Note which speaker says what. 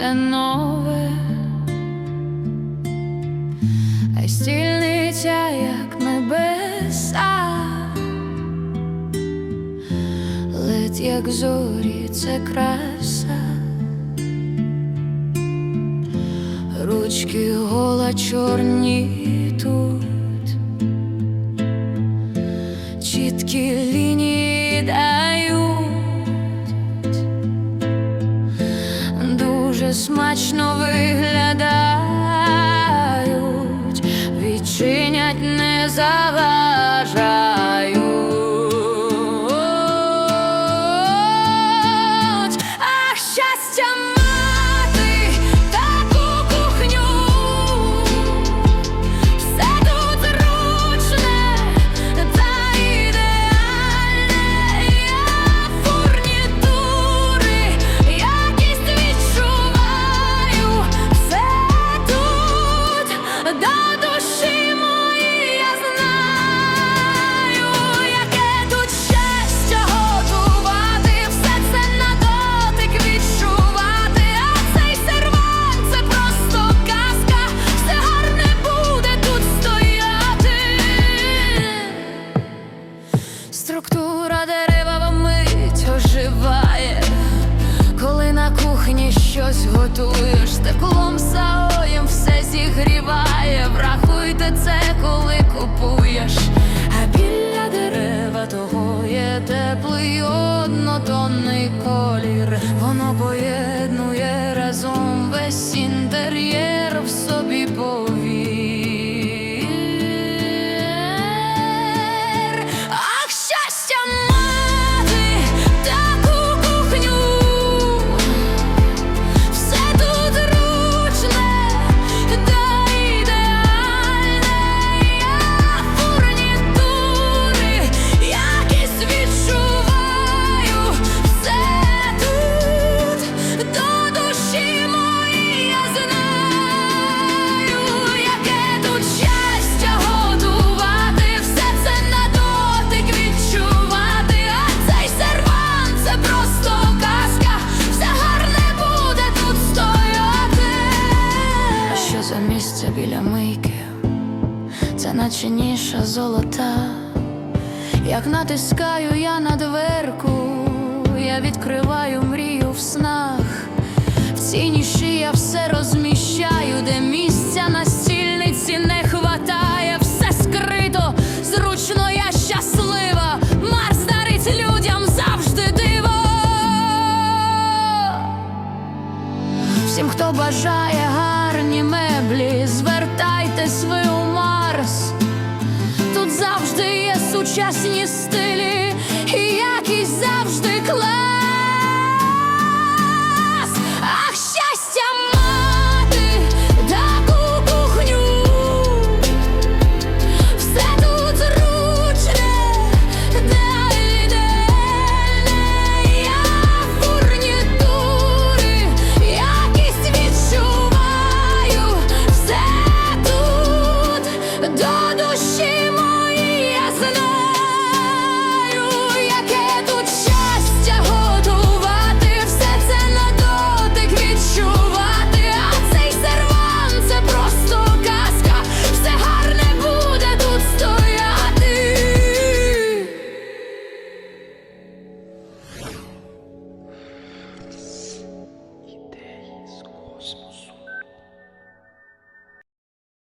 Speaker 1: все нове, а стільниця, як небеса, лед, як зорі, це краса. Ручки гола чорні тут, смачно виглядають, відчинять не заважають. Щось готуєш, теплом саоєм все зігріває. Врахуйте це, коли купуєш. А біля дерева того є теплий однотонний колір. Воно поєднує місце біля мийки? Це наче ніша золота. Як натискаю я на дверку, я відкриваю мрію в снах. В цій ніші я все розміщаю, де місця на стільниці не хватає, все скрито, зручно я щаслива. Марс дарить людям завжди диво. Всім, хто бажає гарні меблі, звертайтесь ви у Марс. Тут завжди є сучасні стилі, і якість завжди клас.